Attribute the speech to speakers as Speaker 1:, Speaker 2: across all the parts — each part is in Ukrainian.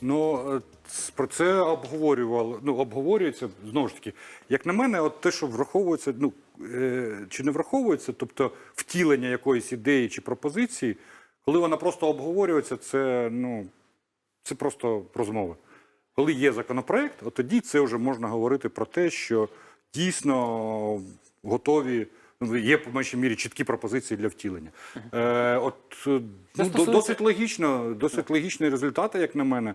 Speaker 1: Ну е, про це обговорювало. Ну обговорюється знову ж таки. Як на мене, от те, що враховується, ну е, чи не враховується, тобто втілення якоїсь ідеї чи пропозиції, коли вона просто обговорюється, це ну це просто розмова. Коли є законопроект, от тоді це вже можна говорити про те, що дійсно готові. Ну, Є по меншій мірі чіткі пропозиції для втілення. Е, от е, ну,
Speaker 2: стосується-
Speaker 1: досить логічно, досить логічні результати, як на мене.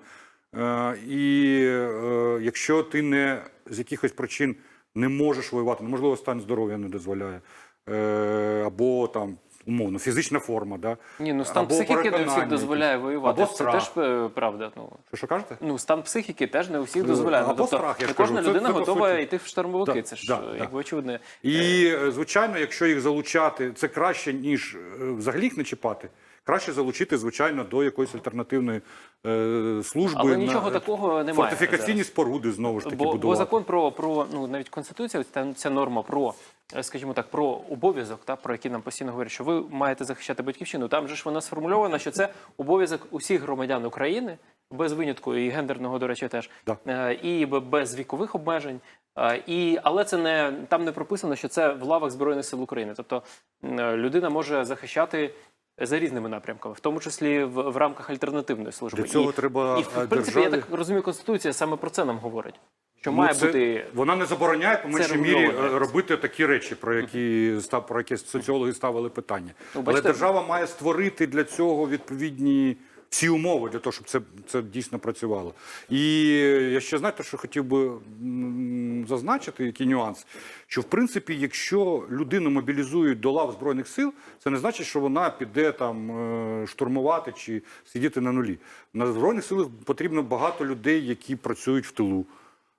Speaker 1: Е, і е, якщо ти не з якихось причин не можеш воювати, можливо, стан здоров'я не дозволяє, е, або там умовно фізична форма, да?
Speaker 2: Ні, ну стан
Speaker 1: або
Speaker 2: психіки не всіх дозволяє воювати.
Speaker 1: або
Speaker 2: Це теж е, правда. Ну
Speaker 1: Що, що кажете?
Speaker 2: ну стан психіки теж не у всіх
Speaker 1: Ну,
Speaker 2: дозволяє. Ну,
Speaker 1: або
Speaker 2: тобто,
Speaker 1: страх, я
Speaker 2: не
Speaker 1: кажу.
Speaker 2: кожна
Speaker 1: Це-
Speaker 2: людина
Speaker 1: це
Speaker 2: готова
Speaker 1: суті.
Speaker 2: йти в штурмовики.
Speaker 1: Да,
Speaker 2: це ж
Speaker 1: да,
Speaker 2: е,
Speaker 1: да.
Speaker 2: якби очевидно.
Speaker 1: І е, звичайно, якщо їх залучати, це краще ніж взагалі їх не чіпати. Краще залучити, звичайно, до якоїсь альтернативної е, служби.
Speaker 2: Але
Speaker 1: на-
Speaker 2: нічого такого немає
Speaker 1: Фортифікаційні
Speaker 2: зараз.
Speaker 1: споруди знову ж таки
Speaker 2: Бо, бо закон про, про ну навіть конституція, ця, ця норма про, скажімо так, про обов'язок, та про який нам постійно говорять, що ви маєте захищати батьківщину. Там же ж вона сформульована, що це обов'язок усіх громадян України без винятку і гендерного, до речі, теж
Speaker 1: Да.
Speaker 2: Е, і без вікових обмежень. Е, І але це не там не прописано, що це в лавах збройних сил України. Тобто е, людина може захищати. За різними напрямками, в тому числі в, в рамках альтернативної служби,
Speaker 1: Для цього
Speaker 2: і,
Speaker 1: треба,
Speaker 2: і в
Speaker 1: е,
Speaker 2: принципі, я так розумію, конституція саме про це нам говорить. Що
Speaker 1: Ну,
Speaker 2: має
Speaker 1: це-
Speaker 2: бути
Speaker 1: Вона не забороняє по меншій мірі е, робити такі речі, про які став про які соціологи ставили питання.
Speaker 2: Ну,
Speaker 1: Але держава має створити для цього відповідні всі умови для того, щоб це, це дійсно працювало. І я ще знаєте, що хотів би зазначити, який нюанс, що в принципі, якщо людину мобілізують до лав збройних сил, це не значить, що вона піде там е, штурмувати чи сидіти на нулі. На збройних силах потрібно багато людей, які працюють в тилу.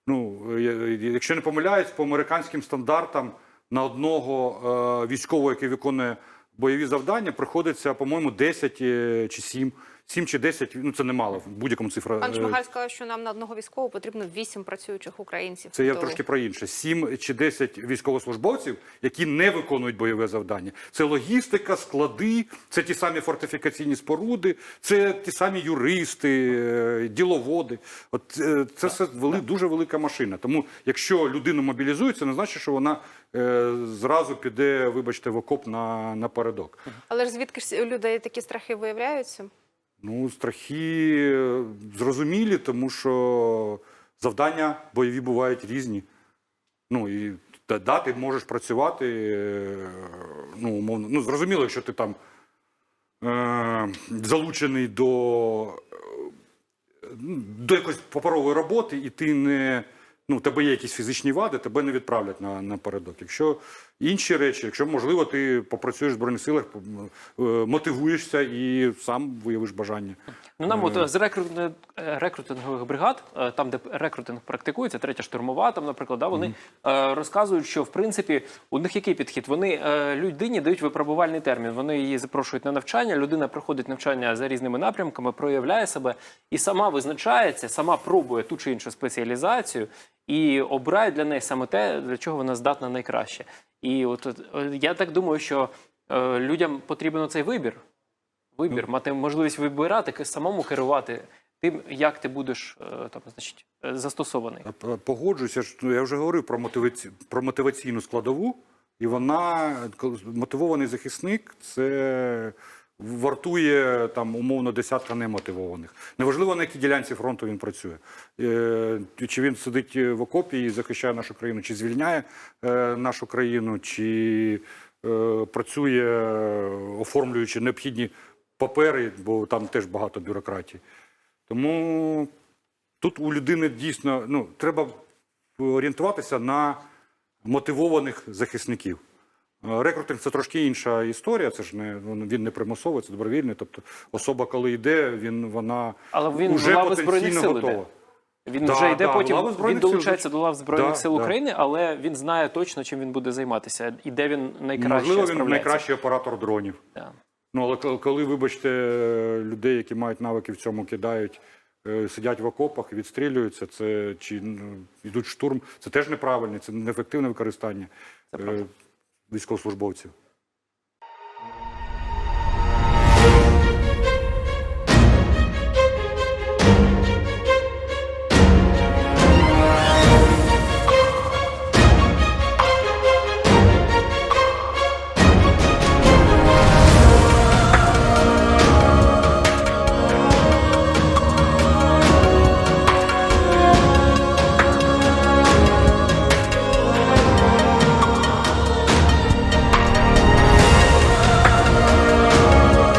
Speaker 1: Ну, якщо не помиляюсь, по американським стандартам на одного е, військового, який виконує бойові завдання, приходиться, по-моєму, 10 е, чи 7. 7 чи 10, ну це немало, в будь-якому цифра.
Speaker 3: Пан
Speaker 1: е,
Speaker 3: Шмигаль сказав, що нам на одного військового потрібно вісім працюючих українців.
Speaker 1: Це я трошки про інше. 7 чи 10 військовослужбовців, які не виконують бойове завдання. Це логістика, склади, це ті самі фортифікаційні споруди, це ті самі юристи, е, діловоди. От е, це все вели, дуже велика машина. Тому, якщо людину мобілізують, це не значить, що вона е, зразу піде, вибачте, в окоп на, напередок.
Speaker 3: Але ж звідки ж у людей такі страхи виявляються?
Speaker 1: Ну, страхи е, зрозумілі, тому що завдання бойові бувають різні. Ну і да, ти можеш працювати. е, Ну, умовно, ну, зрозуміло, якщо ти там е, залучений до, е, до якоїсь паперової роботи, і ти не. Ну, тебе є якісь фізичні вади, тебе не відправлять на, напередок. Якщо інші речі, якщо можливо, ти попрацюєш в Збройних силах, е, мотивуєшся і сам виявиш бажання.
Speaker 2: ну нам от з рекрутинг, рекрутингових бригад, е, там де рекрутинг практикується, третя штурмова, там, наприклад, да, вони е, розказують, що в принципі у них який підхід? Вони е, людині дають випробувальний термін. Вони її запрошують на навчання. Людина проходить навчання за різними напрямками, проявляє себе і сама визначається, сама пробує ту чи іншу спеціалізацію і обирає для неї саме те, для чого вона здатна найкраще. І от, от е, я так думаю, що е, людям потрібен цей вибір. Вибір, мати можливість вибирати, самому керувати тим, як ти будеш е, там, значить, е, застосований.
Speaker 1: Погоджуюся, ж, ну, я вже говорив про, мотиваці... про мотиваційну складову, і вона мотивований захисник це вартує там умовно десятка немотивованих. Неважливо, на якій ділянці фронту він працює. Е, Чи він сидить в окопі і захищає нашу країну, чи звільняє е, нашу країну, чи е, працює, е, оформлюючи необхідні папери, бо там теж багато бюрократії. Тому Тут у людини дійсно ну, треба орієнтуватися на мотивованих захисників. Е, Рекрутинг це трошки інша історія. Це ж не він не примусовий, це добровільний. Тобто особа, коли йде, він вона
Speaker 2: Але він
Speaker 1: уже потенційно готова.
Speaker 2: Він
Speaker 1: Да,
Speaker 2: вже йде
Speaker 1: да,
Speaker 2: потім, він
Speaker 1: Збройних Сил,
Speaker 2: долучається до лав Збройних
Speaker 1: Да,
Speaker 2: сил
Speaker 1: да.
Speaker 2: України, але він знає точно, чим він буде займатися і де він найкраще
Speaker 1: Можливо, він найкращий оператор дронів.
Speaker 2: Да.
Speaker 1: Ну, але коли- вибачте, людей, які мають навики в цьому, кидають, е, сидять в окопах, відстрілюються, це чи ну, йдуть штурм, це теж неправильно, це неефективне використання е, військовослужбовців.